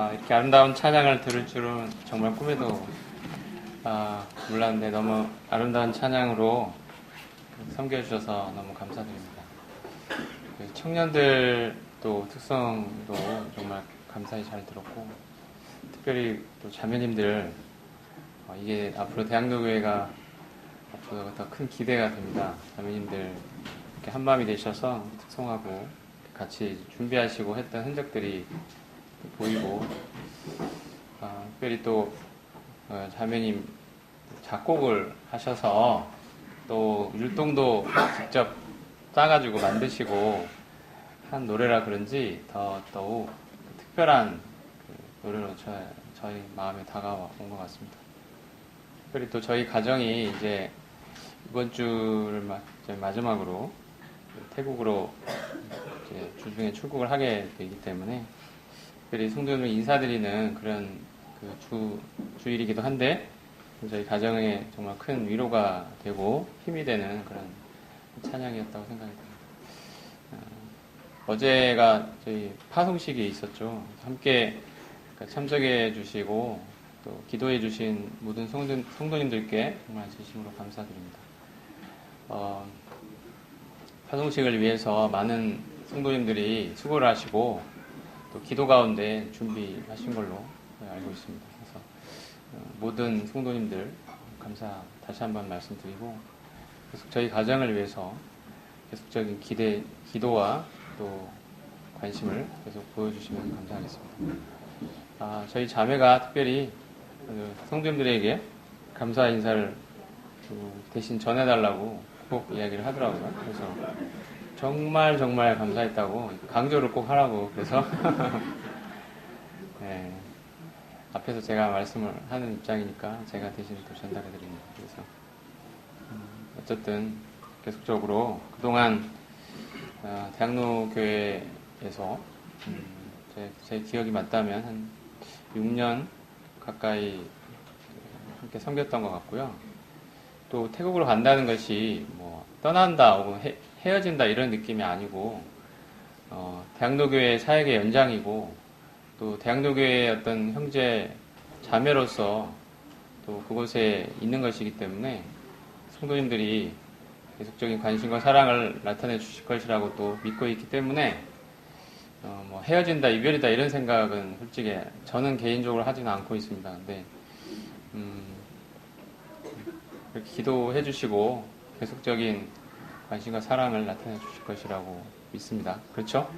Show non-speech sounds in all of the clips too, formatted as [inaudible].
아, 이렇게 아름다운 찬양을 들을 줄은 정말 꿈에도 아, 몰랐는데 너무 아름다운 찬양으로 섬겨주셔서 너무 감사드립니다. 그 청년들 또 특성도 정말 감사히 잘 들었고 특별히 또 자매님들 어, 이게 앞으로 대학로교회가 앞으로 더 큰 기대가 됩니다. 자매님들 이렇게 한마음이 되셔서 특성하고 같이 준비하시고 했던 흔적들이 보이고 아, 특별히 또 어, 자매님 작곡을 하셔서 또 율동도 직접 짜가지고 만드시고 한 노래라 그런지 더 더욱 특별한 그 노래로 저, 저희 마음에 다가온 것 같습니다. 특별히 또 저희 가정이 이제 이번 주를 마지막으로 태국으로 주중에 출국을 하게 되기 때문에 특별히 성도님을 인사드리는 그런 그 주, 주일이기도 한데 저희 가정에 정말 큰 위로가 되고 힘이 되는 그런 찬양이었다고 생각이 듭니다. 어, 어제가 저희 파송식이 있었죠. 함께 참석해 주시고 또 기도해 주신 모든 성도, 성도님들께 정말 진심으로 감사드립니다. 어, 파송식을 위해서 많은 성도님들이 수고를 하시고 또 기도 가운데 준비하신 걸로 알고 있습니다. 그래서 어, 모든 성도님들 감사 다시 한번 말씀드리고 계속 저희 가정을 위해서 계속적인 기대, 기도와 또 관심을 계속 보여주시면 감사하겠습니다. 아, 저희 자매가 특별히 그 성도님들에게 감사 인사를 그 대신 전해달라고 꼭 이야기를 하더라고요. 그래서 정말 정말 감사했다고 강조를 꼭 하라고 그래서 [laughs] 네, 앞에서 제가 말씀을 하는 입장이니까 제가 대신 또 전달해 드립니다. 그래서 음, 어쨌든 계속적으로 그동안 어, 대학로 교회에서 음, 제, 제 기억이 맞다면 한 6년 가까이 함께 섬겼던 것 같고요. 또 태국으로 간다는 것이 뭐 떠난다 혹은 헤, 헤어진다 이런 느낌이 아니고 어, 대학로교회 사역의 연장이고 또 대학로교회의 어떤 형제 자매로서 또 그곳에 있는 것이기 때문에 성도님들이 계속적인 관심과 사랑을 나타내 주실 것이라고 또 믿고 있기 때문에 어, 뭐 헤어진다 이별이다 이런 생각은 솔직히 저는 개인적으로 하지는 않고 있습니다. 근데 음, 기도해 주시고 계속적인 관심과 사랑을 나타내 주실 것이라고 믿습니다. 그렇죠?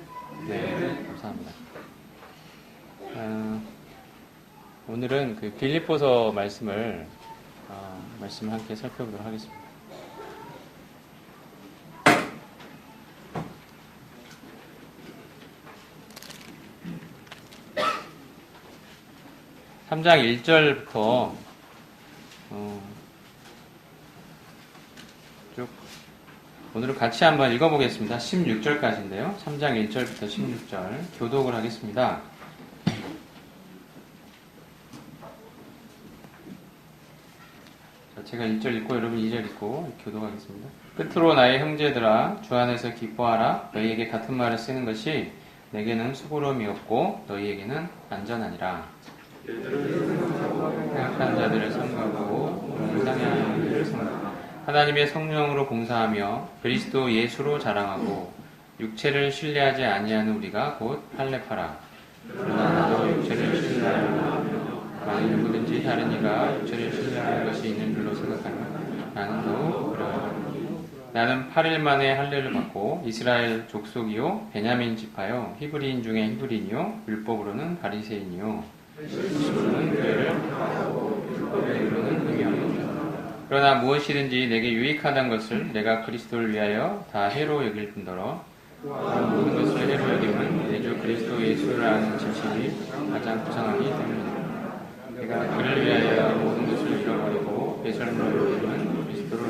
네, 감사합니다. 어, 오늘은 그 빌립보서 말씀을 어, 말씀을 함께 살펴보도록 하겠습니다. 3장 1절부터 어, 오늘은 같이 한번 읽어보겠습니다. 16절까지인데요. 3장 1절부터 16절 교독을 하겠습니다. 자, 제가 1절 읽고 여러분 2절 읽고 교독하겠습니다. 끝으로 나의 형제들아 주 안에서 기뻐하라 너희에게 같은 말을 쓰는 것이 내게는 수고로움이었고 너희에게는 안전하니라. 행악한 자들을 삼가고 상향하는 자들을 삼가고 하나님의 성령으로 봉사하며 그리스도 예수로 자랑하고 육체를 신뢰하지 아니하는 우리가 곧 할례파라. 그러나 나도 육체를 신뢰하며 만일 누구든지 다른 이가 육체를 신뢰하는 것이 있는 줄로 생각하면 나는 더욱 그러하라 나는 8일 만에 할례를 받고 이스라엘 족속이요 베냐민 지파요 히브리인 중에 히브리인이요 율법으로는 바리새인이요. 실로는 교회를 율법으로는 의미하고 그러나 무엇이든지 내게 유익하다는 것을 내가 그리스도를 위하여 다 해로 여길 뿐더러 모든 것을 해로 여기면 내주 그리스도 예수를 아는 지식이 가장 부상하기 때문이다. 내가 그를 위하여 모든 것을 잃어버리고 배설물로 여기면 그리스도를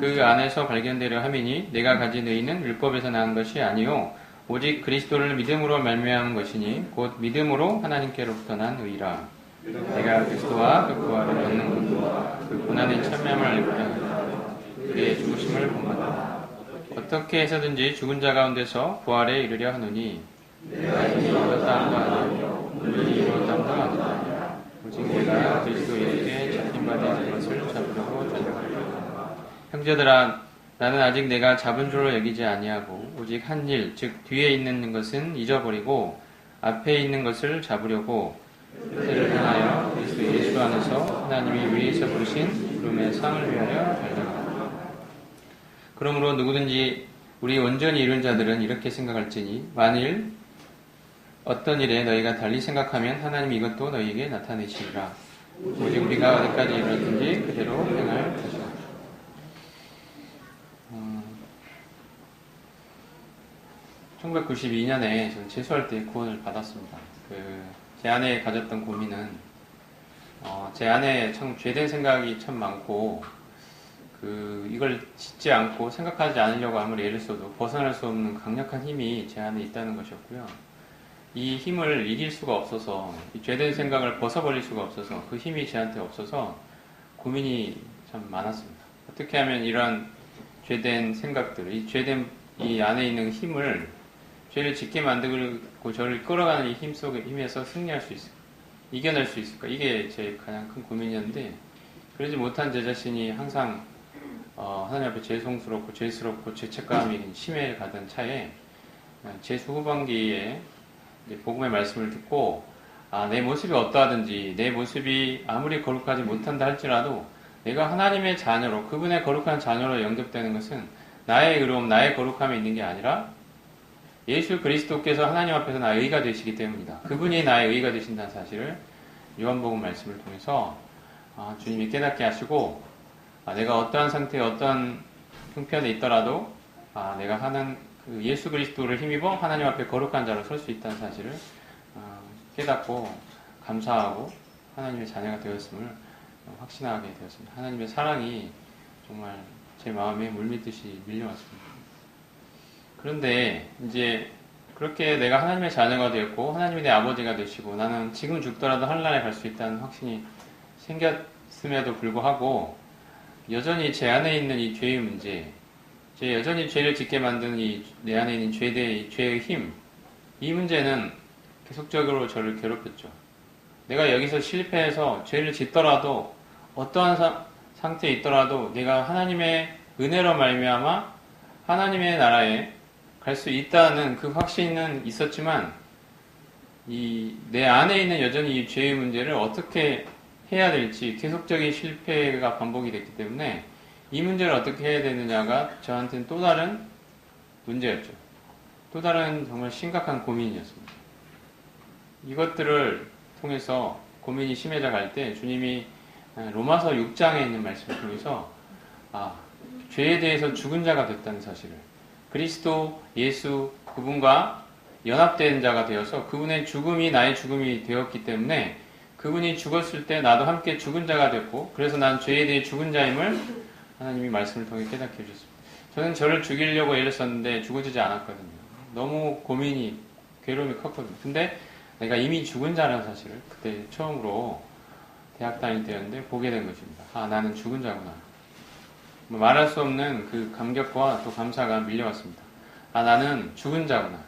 그 안에서 발견되려 함이니 내가 가진 의는 율법에서 나는 것이 아니요 오직 그리스도를 믿음으로 말미암은 것이니 곧 믿음으로 하나님께로부터 난 의라. 내가 그리스도와 그 부활을 얻는 그 고난의 참여함을 알고는 그의 죽으심을 본받다. 어떻게 해서든지 죽은 자 가운데서 부활에 이르려 하노니 내가 이미 이뤘다 함도 아니요 물론 이뤘다 함도 아니라 오직 내가 그리스도에게 잡힌 바 된 것을 잡으려고 달려가리라. 형제들아 나는 아직 내가 잡은 줄로 여기지 아니하고 오직 한 일 즉 뒤에 있는 것은 잊어버리고 앞에 있는 것을 잡으려고 그때를 향하여 그리스도 예수 안에서 하나님이 위에서 부르신 부름의 상을 위하여 달려가 그러므로 누구든지 우리 온전히 이룬 자들은 이렇게 생각할지니 만일 어떤 일에 너희가 달리 생각하면 하나님 이것도 너희에게 나타내시리라 오직 우리가 어디까지 이르렀든지 그대로 행할 것이다. 음, 1992년에 저는 재수할 때 구원을 받았습니다. 그, 제 안에 가졌던 고민은, 어, 제 안에 참 죄된 생각이 참 많고, 그, 이걸 짓지 않고 생각하지 않으려고 아무리 애를 써도 벗어날 수 없는 강력한 힘이 제 안에 있다는 것이었고요. 이 힘을 이길 수가 없어서, 이 죄된 생각을 벗어버릴 수가 없어서, 그 힘이 제한테 없어서 고민이 참 많았습니다. 어떻게 하면 이런 죄된 생각들, 이 죄된 이 안에 있는 힘을 죄를 짓게 만들 고 저를 끌어가는 이 힘 속에 힘에서 승리할 수 있을까? 이겨낼 수 있을까? 이게 제 가장 큰 고민이었는데 그러지 못한 제 자신이 항상 어, 하나님 앞에 죄송스럽고 죄스럽고 죄책감이 심해 가던 차에 제수 후반기에 복음의 말씀을 듣고 아, 내 모습이 어떠하든지 내 모습이 아무리 거룩하지 못한다 할지라도 내가 하나님의 자녀로 그분의 거룩한 자녀로 영접되는 것은 나의 의로움, 나의 거룩함에 있는 게 아니라 예수 그리스도께서 하나님 앞에서 나의 의가 되시기 때문이다. 그분이 나의 의가 되신다는 사실을 요한복음 말씀을 통해서 아, 주님이 깨닫게 하시고 아, 내가 어떠한 상태에 어떠한 형편에 있더라도 아, 내가 하는 그 예수 그리스도를 힘입어 하나님 앞에 거룩한 자로 설 수 있다는 사실을 아, 깨닫고 감사하고 하나님의 자녀가 되었음을 확신하게 되었습니다. 하나님의 사랑이 정말 제 마음에 물밀듯이 밀려왔습니다. 그런데 이제 그렇게 내가 하나님의 자녀가 되었고 하나님이 내 아버지가 되시고 나는 지금 죽더라도 하늘나라에 갈 수 있다는 확신이 생겼음에도 불구하고 여전히 제 안에 있는 이 죄의 문제, 제 여전히 죄를 짓게 만드는 이 내 안에 있는 죄의 죄의 힘, 이 문제는 계속적으로 저를 괴롭혔죠. 내가 여기서 실패해서 죄를 짓더라도 어떠한 사, 상태에 있더라도 내가 하나님의 은혜로 말미암아 하나님의 나라에 갈 수 있다는 그 확신은 있었지만 이 내 안에 있는 여전히 이 죄의 문제를 어떻게 해야 될지 계속적인 실패가 반복이 됐기 때문에 이 문제를 어떻게 해야 되느냐가 저한테는 또 다른 문제였죠. 또 다른 정말 심각한 고민이었습니다. 이것들을 통해서 고민이 심해져 갈 때 주님이 로마서 6장에 있는 말씀을 통해서 아, 죄에 대해서 죽은 자가 됐다는 사실을 그리스도 예수 그분과 연합된 자가 되어서 그분의 죽음이 나의 죽음이 되었기 때문에 그분이 죽었을 때 나도 함께 죽은 자가 됐고 그래서 난 죄에 대해 죽은 자임을 하나님이 말씀을 통해 깨닫게 해주셨습니다. 저는 저를 죽이려고 애를 썼는데 죽어지지 않았거든요. 너무 고민이 괴로움이 컸거든요. 근데 내가 이미 죽은 자라는 사실을 그때 처음으로 대학 다닐 때였는데 보게 된 것입니다. 아 나는 죽은 자구나. 뭐 말할 수 없는 그 감격과 또 감사가 밀려왔습니다. 아 나는 죽은 자구나.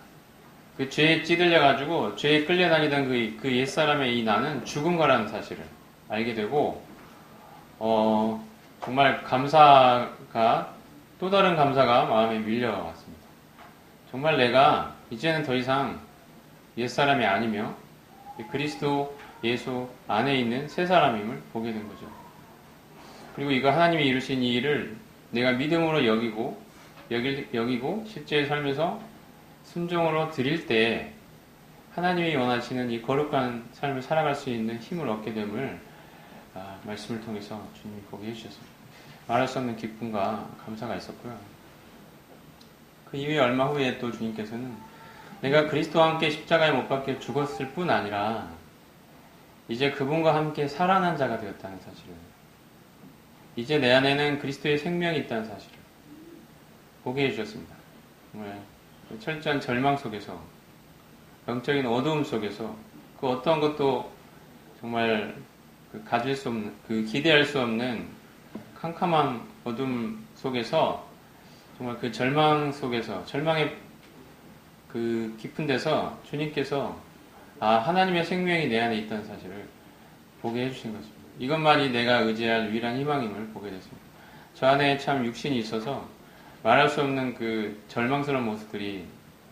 그 죄에 찌들려 가지고 죄에 끌려다니던 그, 그 옛사람의 이 나는 죽은 거라는 사실을 알게 되고 어 정말 감사가 또 다른 감사가 마음에 밀려왔습니다. 정말 내가 이제는 더 이상 옛사람이 아니며 그리스도 예수 안에 있는 새 사람임을 보게 된 거죠. 그리고 이거 하나님이 이루신 이 일을 내가 믿음으로 여기고 여기, 여기고 실제 삶에서 순종으로 드릴 때 하나님이 원하시는 이 거룩한 삶을 살아갈 수 있는 힘을 얻게 됨을 아, 말씀을 통해서 주님이 보게 해주셨습니다. 말할 수 없는 기쁨과 감사가 있었고요. 그 이후에 얼마 후에 또 주님께서는 내가 그리스도와 함께 십자가에 못 박혀 죽었을 뿐 아니라 이제 그분과 함께 살아난 자가 되었다는 사실을 이제 내 안에는 그리스도의 생명이 있다는 사실을 보게 해주셨습니다. 정말 철저한 절망 속에서 영적인 어두움 속에서 그 어떤 것도 정말 그 가질 수 없는 그 기대할 수 없는 캄캄한 어둠 속에서 정말 그 절망 속에서 절망의 그 깊은 데서 주님께서 아 하나님의 생명이 내 안에 있다는 사실을 보게 해주신 것입니다. 이것만이 내가 의지할 유일한 희망임을 보게 됐습니다. 저 안에 참 육신이 있어서 말할 수 없는 그 절망스러운 모습들이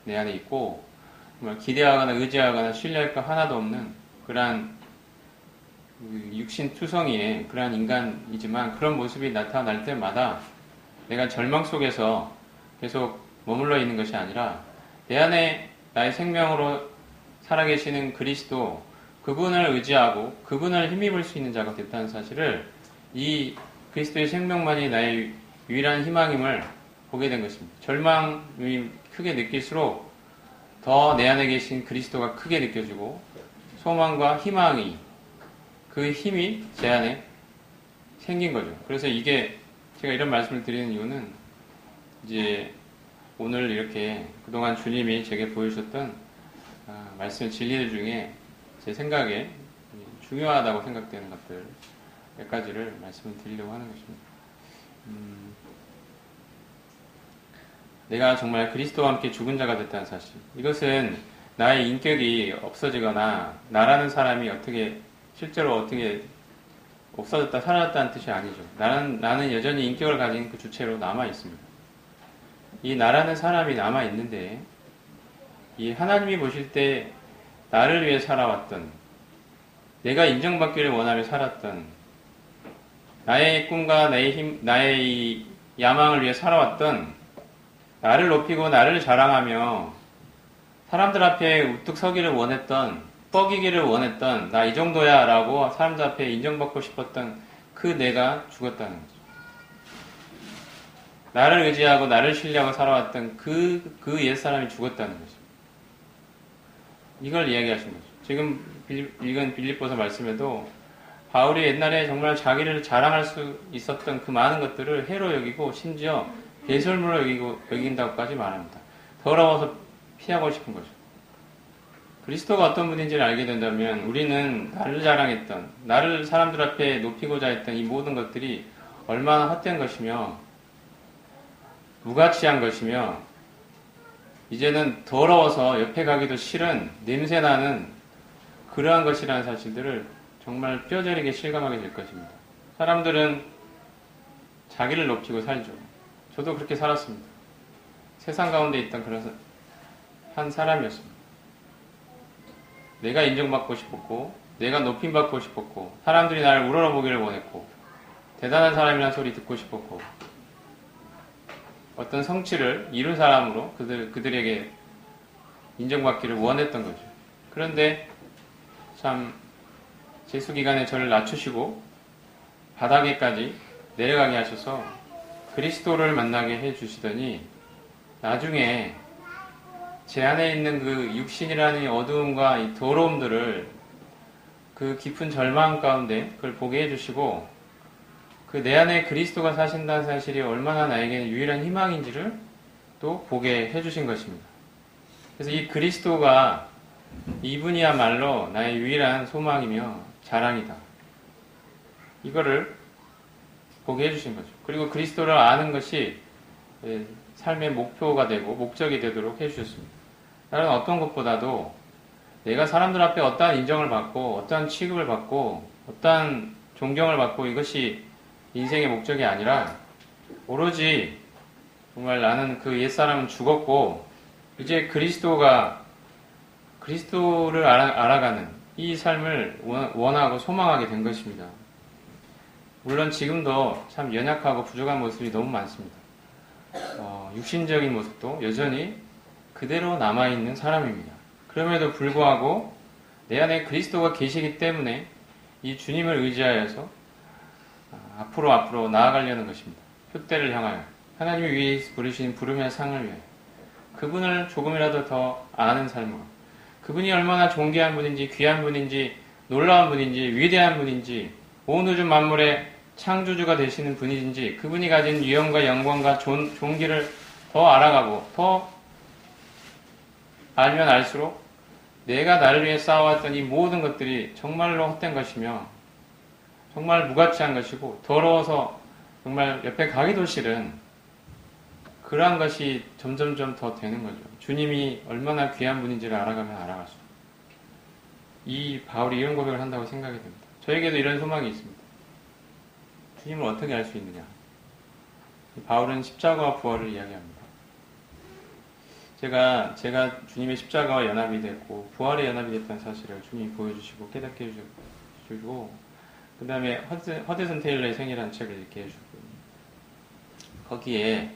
내 안에 있고 정말 기대하거나 의지하거나 신뢰할 거 하나도 없는 그러한 그 육신 투성이의 그러한 인간이지만 그런 모습이 나타날 때마다 내가 절망 속에서 계속 머물러 있는 것이 아니라 내 안에 나의 생명으로 살아계시는 그리스도 그분을 의지하고 그분을 힘입을 수 있는 자가 됐다는 사실을 이 그리스도의 생명만이 나의 유일한 희망임을 보게 된 것입니다. 절망이 크게 느낄수록 더 내 안에 계신 그리스도가 크게 느껴지고 소망과 희망이 그 힘이 제 안에 생긴 거죠. 그래서 이게 제가 이런 말씀을 드리는 이유는 이제 오늘 이렇게 그동안 주님이 제게 보여주셨던 아, 말씀 진리들 중에 제 생각에 중요하다고 생각되는 것들 몇 가지를 말씀을 드리려고 하는 것입니다. 음, 내가 정말 그리스도와 함께 죽은 자가 됐다는 사실. 이것은 나의 인격이 없어지거나 나라는 사람이 어떻게 실제로 어떻게 없어졌다 사라졌다는 뜻이 아니죠. 나는 나는 여전히 인격을 가진 그 주체로 남아 있습니다. 이 나라는 사람이 남아 있는데 이 하나님이 보실 때 나를 위해 살아왔던 내가 인정받기를 원하며 살았던 나의 꿈과 나의 힘, 나의 야망을 위해 살아왔던 나를 높이고 나를 자랑하며 사람들 앞에 우뚝 서기를 원했던 뻐기기를 원했던 나 이 정도야 라고 사람들 앞에 인정받고 싶었던 그 내가 죽었다는 거죠. 나를 의지하고 나를 신뢰하고 살아왔던 그, 그 옛사람이 죽었다는 거죠. 이걸 이야기하신 거죠. 지금 읽은 빌립보서 말씀에도 바울이 옛날에 정말 자기를 자랑할 수 있었던 그 많은 것들을 해로 여기고 심지어 배설물로 여기고, 여긴다고까지 말합니다. 더러워서 피하고 싶은 거죠. 그리스도가 어떤 분인지를 알게 된다면 우리는 나를 자랑했던, 나를 사람들 앞에 높이고자 했던 이 모든 것들이 얼마나 헛된 것이며, 무가치한 것이며, 이제는 더러워서 옆에 가기도 싫은 냄새나는 그러한 것이라는 사실들을 정말 뼈저리게 실감하게 될 것입니다. 사람들은 자기를 높이고 살죠. 저도 그렇게 살았습니다. 세상 가운데 있던 그런 한 사람이었습니다. 내가 인정받고 싶었고, 내가 높임받고 싶었고, 사람들이 나를 우러러보기를 원했고, 대단한 사람이라는 소리 듣고 싶었고, 어떤 성취를 이룬 사람으로 그들, 그들에게 인정받기를 원했던 거죠. 그런데 참 재수 기간에 저를 낮추시고 바닥에까지 내려가게 하셔서 그리스도를 만나게 해 주시더니 나중에 제 안에 있는 그 육신이라는 이 어두움과 이 더러움들을 그 깊은 절망 가운데 그걸 보게 해주시고 그 내 안에 그리스도가 사신다는 사실이 얼마나 나에게는 유일한 희망인지를 또 보게 해주신 것입니다. 그래서 이 그리스도가 이분이야말로 나의 유일한 소망이며 자랑이다. 이거를 보게 해주신 거죠. 그리고 그리스도를 아는 것이 예, 삶의 목표가 되고 목적이 되도록 해주셨습니다. 다른 어떤 것보다도 내가 사람들 앞에 어떠한 인정을 받고 어떠한 취급을 받고 어떠한 존경을 받고 이것이 인생의 목적이 아니라 오로지 정말 나는 그 옛사람은 죽었고 이제 그리스도가 그리스도를 알아, 가는이 삶을 원하고 소망하게 된 것입니다. 물론 지금도 참 연약하고 부족한 모습이 너무 많습니다. 어, 육신적인 모습도 여전히 그대로 남아있는 사람입니다. 그럼에도 불구하고 내 안에 그리스도가 계시기 때문에 이 주님을 의지하여서 아, 앞으로 앞으로 나아가려는 것입니다. 표대를 향하여. 하나님이 위해 부르신 부름의 상을 위해 그분을 조금이라도 더 아는 삶으로. 그분이 얼마나 존귀한 분인지 귀한 분인지 놀라운 분인지 위대한 분인지 온 우주 만물의 창조주가 되시는 분인지 그분이 가진 위엄과 영광과 존, 존귀를 더 알아가고 더 알면 알수록 내가 나를 위해 쌓아왔던 이 모든 것들이 정말로 헛된 것이며 정말 무가치한 것이고 더러워서 정말 옆에 가기도 싫은 그러한 것이 점점점 더 되는 거죠. 주님이 얼마나 귀한 분인지를 알아가면 알아갈수록. 이 바울이 이런 고백을 한다고 생각이 됩니다. 저에게도 이런 소망이 있습니다. 주님을 어떻게 알 수 있느냐? 바울은 십자가와 부활을 이야기합니다. 제가 제가 주님의 십자가와 연합이 됐고 부활에 연합이 됐다는 사실을 주님이 보여주시고 깨닫게 해주시고 그 다음에 허드슨 테일러의 생이라는 책을 읽게 해주고 거기에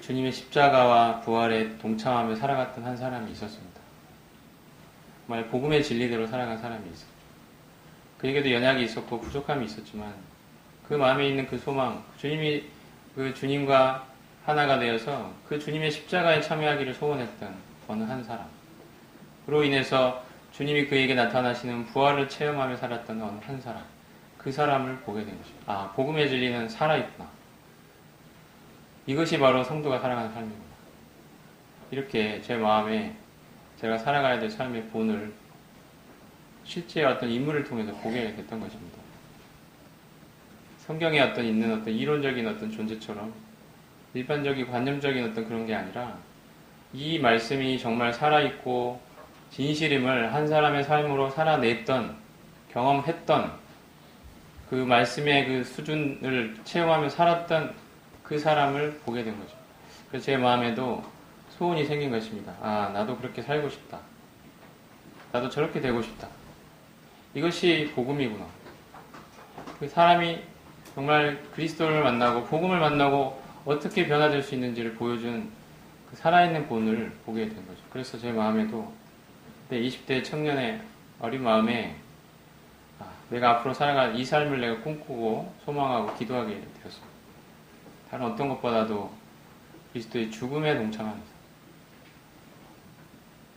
주님의 십자가와 부활에 동참하며 살아갔던 한 사람이 있었습니다. 정말 복음의 진리대로 살아간 사람이 있어요. 그에게도 연약이 있었고 부족함이 있었지만 그 마음에 있는 그 소망, 주님이 그 주님과 하나가 되어서 그 주님의 십자가에 참여하기를 소원했던 어느 한 사람. 그로 인해서 주님이 그에게 나타나시는 부활을 체험하며 살았던 어느 한 사람. 그 사람을 보게 된 것입니다. 아, 복음의 진리는 살아있구나. 이것이 바로 성도가 살아가는 삶이구나. 이렇게 제 마음에 제가 살아가야 될 삶의 본을 실제 어떤 인물을 통해서 보게 됐던 것입니다. 성경에 어떤 있는 어떤 이론적인 어떤 존재처럼 일반적인 관념적인 어떤 그런 게 아니라 이 말씀이 정말 살아있고 진실임을 한 사람의 삶으로 살아냈던 경험했던 그 말씀의 그 수준을 체험하며 살았던 그 사람을 보게 된 거죠. 그래서 제 마음에도 소원이 생긴 것입니다. 아, 나도 그렇게 살고 싶다. 나도 저렇게 되고 싶다. 이것이 복음이구나. 그 사람이 정말 그리스도를 만나고 복음을 만나고 어떻게 변화될 수 있는지를 보여준 그 살아있는 본을 보게 된 거죠. 그래서 제 마음에도 20대 청년의 어린 마음에 아, 내가 앞으로 살아갈 이 삶을 내가 꿈꾸고 소망하고 기도하게 되었습니다. 다른 어떤 것보다도 그리스도의 죽음에 동참하는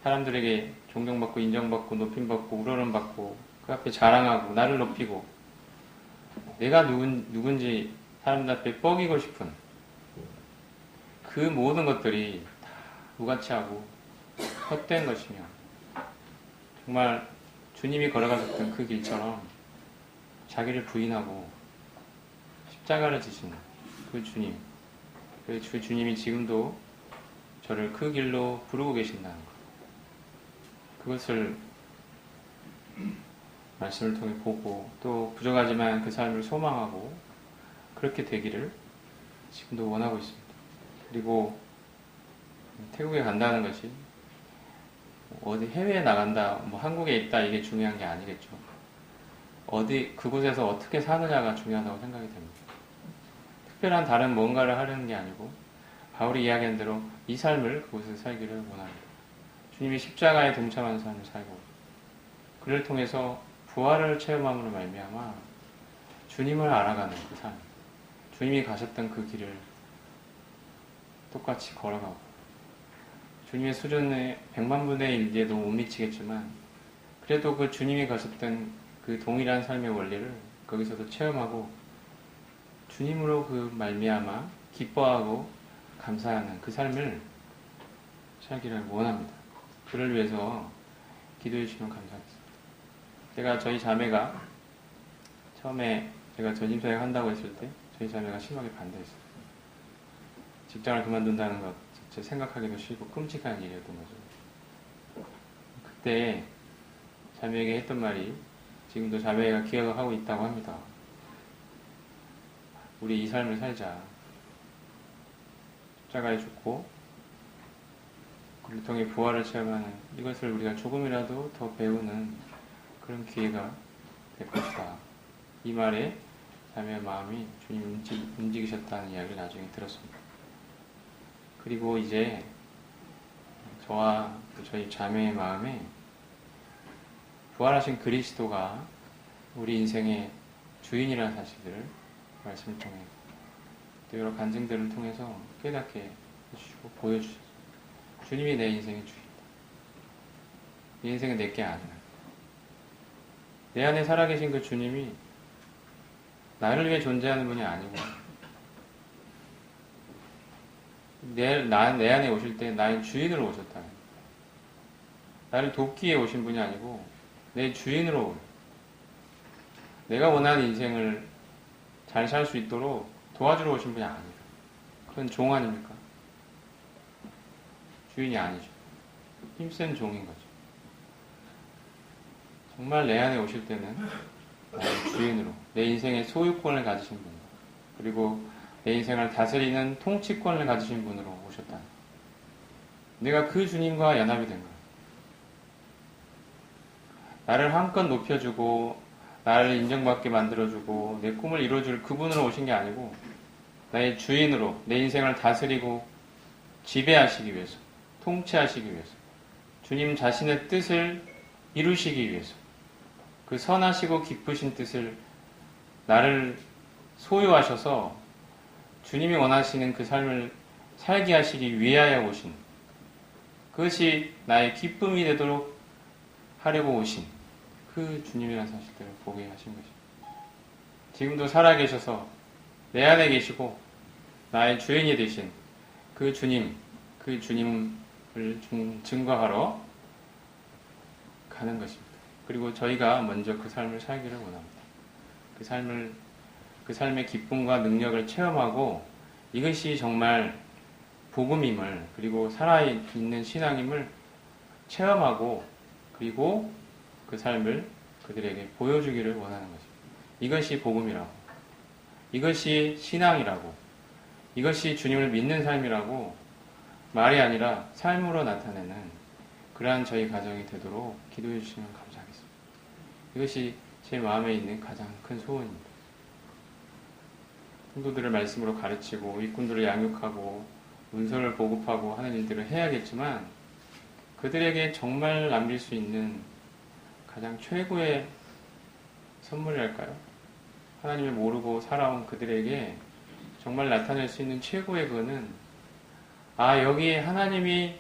사람들에게 존경받고 인정받고 높임받고 우러름받고 그 앞에 자랑하고 나를 높이고 내가 누군, 누군지 사람들 앞에 뻐기고 싶은 그 모든 것들이 다 무가치하고 헛된 것이며 정말 주님이 걸어가셨던 그 길처럼 자기를 부인하고 십자가를 지시는 그 주님 그 주, 주님이 지금도 저를 그 길로 부르고 계신다는 것 그것을 말씀을 통해 보고 또 부족하지만 그 삶을 소망하고 그렇게 되기를 지금도 원하고 있습니다. 그리고 태국에 간다는 것이 어디 해외에 나간다, 뭐 한국에 있다 이게 중요한 게 아니겠죠. 어디 그곳에서 어떻게 사느냐가 중요하다고 생각이 됩니다. 특별한 다른 뭔가를 하려는 게 아니고 바울이 이야기한 대로 이 삶을 그곳에서 살기를 원합니다. 주님이 십자가에 동참하는 삶을 살고 그를 통해서 부활을 체험함으로 말미암아 주님을 알아가는 그 삶, 주님이 가셨던 그 길을 똑같이 걸어가고 주님의 수준의 백만 분의 일에도 못 미치겠지만 그래도 그 주님이 가셨던 그 동일한 삶의 원리를 거기서도 체험하고 주님으로 그 말미암아 기뻐하고 감사하는 그 삶을 살기를 원합니다. 그를 위해서 기도해 주시면 감사하겠습니다. 제가 저희 자매가 처음에 제가 전임사역 한다고 했을 때 저희 자매가 심하게 반대했어요. 직장을 그만둔다는 것 자체 생각하기도 싫고 끔찍한 일이었던 거죠. 그때 자매에게 했던 말이 지금도 자매가 기억을 하고 있다고 합니다. 우리 이 삶을 살자. 십자가에 죽고 그를 통해 부활을 체험하는 이것을 우리가 조금이라도 더 배우는 그런 기회가 될 것이다. 이 말에 자매의 마음이 주님 움직이셨다는 이야기를 나중에 들었습니다. 그리고 이제 저와 저희 자매의 마음에 부활하신 그리스도가 우리 인생의 주인이라는 사실을 말씀을 통해 또 여러 간증들을 통해서 깨닫게 해주시고 보여주셨습니다. 주님이 내 인생의 주인이다. 이 인생은 내게 아니야. 내 안에 살아계신 그 주님이 나를 위해 존재하는 분이 아니고 내, 나, 내 안에 오실 때 나의 주인으로 오셨다. 나를 돕기 위해 오신 분이 아니고 내 주인으로 내가 원하는 인생을 잘 살 수 있도록 도와주러 오신 분이 아니다. 그건 종 아닙니까? 주인이 아니죠. 힘센 종인 거죠. 정말 내 안에 오실 때는 주인으로 내 인생의 소유권을 가지신 분 그리고 내 인생을 다스리는 통치권을 가지신 분으로 오셨다. 내가 그 주님과 연합이 된 거야. 나를 한껏 높여주고 나를 인정받게 만들어주고 내 꿈을 이루어줄 그분으로 오신 게 아니고 나의 주인으로 내 인생을 다스리고 지배하시기 위해서 통치하시기 위해서 주님 자신의 뜻을 이루시기 위해서 그 선하시고 기쁘신 뜻을 나를 소유하셔서 주님이 원하시는 그 삶을 살게 하시기 위하여 오신 그것이 나의 기쁨이 되도록 하려고 오신 그 주님이라는 사실들을 보게 하신 것입니다. 지금도 살아계셔서 내 안에 계시고 나의 주인이 되신 그 주님, 그 주님을 증거하러 가는 것입니다. 그리고 저희가 먼저 그 삶을 살기를 원합니다. 그 삶을, 그 삶의 기쁨과 능력을 체험하고 이것이 정말 복음임을, 그리고 살아있는 신앙임을 체험하고, 그리고 그 삶을 그들에게 보여주기를 원하는 것입니다. 이것이 복음이라고. 이것이 신앙이라고. 이것이 주님을 믿는 삶이라고 말이 아니라 삶으로 나타내는 그러한 저희 가정이 되도록 기도해 주시면 감사하겠습니다. 이것이 제 마음에 있는 가장 큰 소원입니다. 성도들을 말씀으로 가르치고 일꾼들을 양육하고 문서를 보급하고 하는 일들을 해야겠지만 그들에게 정말 남길 수 있는 가장 최고의 선물이랄까요? 하나님을 모르고 살아온 그들에게 정말 나타낼 수 있는 최고의 그는 아 여기에 하나님이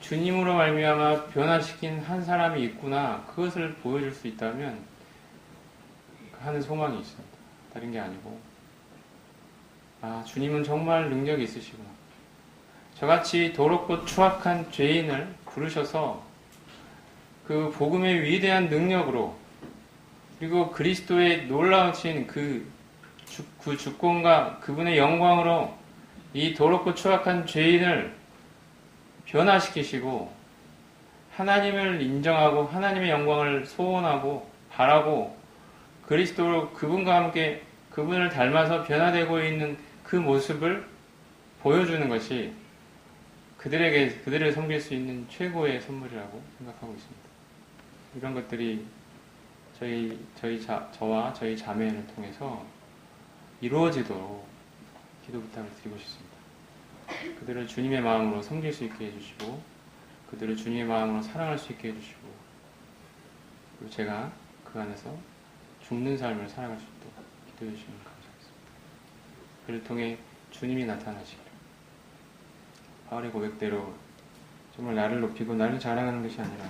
주님으로 말미암아 변화시킨 한 사람이 있구나 그것을 보여줄 수 있다면 하는 소망이 있습니다. 다른 게 아니고 아 주님은 정말 능력이 있으시구나. 저같이 더럽고 추악한 죄인을 부르셔서 그 복음의 위대한 능력으로 그리고 그리스도의 놀라우신 그, 주, 그 주권과 그분의 영광으로 이 더럽고 추악한 죄인을 변화시키시고 하나님을 인정하고 하나님의 영광을 소원하고 바라고 그리스도로 그분과 함께 그분을 닮아서 변화되고 있는 그 모습을 보여주는 것이 그들에게 그들을 섬길 수 있는 최고의 선물이라고 생각하고 있습니다. 이런 것들이 저희 저희 자, 저와 저희 자매를 통해서 이루어지도록 기도 부탁을 드리고 싶습니다. 그들을 주님의 마음으로 섬길 수 있게 해주시고 그들을 주님의 마음으로 사랑할 수 있게 해주시고 그리고 제가 그 안에서 죽는 삶을 살아갈 수 있도록 기도해 주시면. 그를 통해 주님이 나타나시기를. 바울의 고백대로 정말 나를 높이고 나를 자랑하는 것이 아니라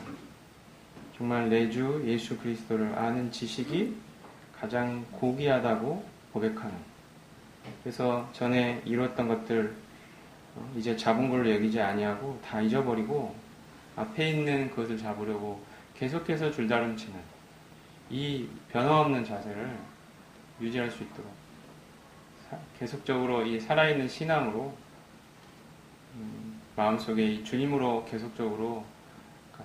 정말 내 주 예수 그리스도를 아는 지식이 가장 고귀하다고 고백하는. 그래서 전에 이뤘던 것들 어, 이제 잡은 걸로 여기지 아니하고 다 잊어버리고 앞에 있는 그것을 잡으려고 계속해서 줄다름치는 이 변화없는 자세를 유지할 수 있도록 계속적으로 이 살아있는 신앙으로 음, 마음속에 이 주님으로 계속적으로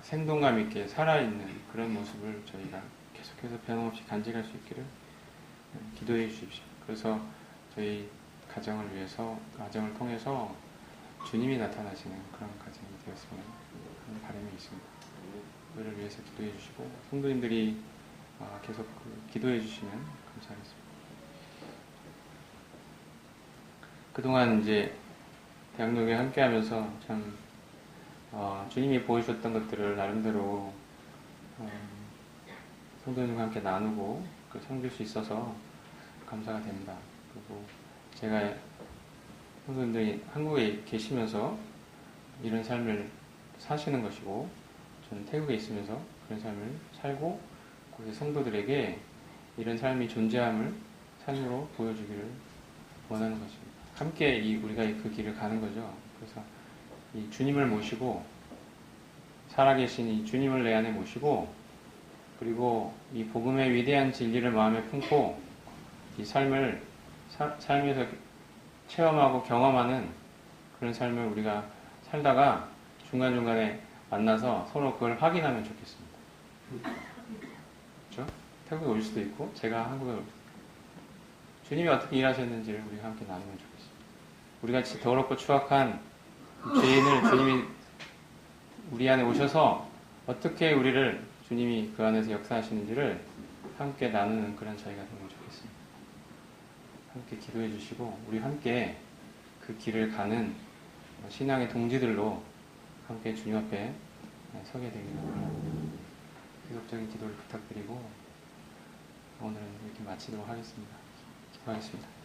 생동감 있게 살아있는 그런 모습을 저희가 계속해서 변함없이 간직할 수 있기를 기도해 주십시오. 그래서 저희 가정을 위해서, 가정을 통해서 주님이 나타나시는 그런 가정이 되었으면 하는 바람이 있습니다. 그를 위해서 기도해 주시고, 성도님들이 아, 계속 그 기도해 주시면 감사하겠습니다. 그동안 이제 대학로에 함께 하면서 참 어, 주님이 보여주셨던 것들을 나름대로 어, 성도님과 함께 나누고 그 섬길 수 있어서 감사가 됩니다. 그리고 제가 성도님들이 한국에 계시면서 이런 삶을 사시는 것이고 저는 태국에 있으면서 그런 삶을 살고 그 성도들에게 이런 삶이 존재함을 삶으로 보여주기를 원하는 것입니다. 함께 이 우리가 그 길을 가는 거죠. 그래서 이 주님을 모시고 살아계신 이 주님을 내 안에 모시고 그리고 이 복음의 위대한 진리를 마음에 품고 이 삶을 사, 삶에서 체험하고 경험하는 그런 삶을 우리가 살다가 중간중간에 만나서 서로 그걸 확인하면 좋겠습니다. 그렇죠? 태국에 올 수도 있고 제가 한국에 올 수도 있고 주님이 어떻게 일하셨는지를 우리가 함께 나누면 좋겠습니다. 우리가 지- 더럽고 추악한 죄인을 주님이 우리 안에 오셔서 어떻게 우리를 주님이 그 안에서 역사하시는지를 함께 나누는 그런 저희가 되면 좋겠습니다. 함께 기도해 주시고 우리 함께 그 길을 가는 신앙의 동지들로 함께 주님 앞에 서게 되기를 바랍니다. 계속적인 기도를 부탁드리고 오늘은 이렇게 마치도록 하겠습니다. 기도하겠습니다.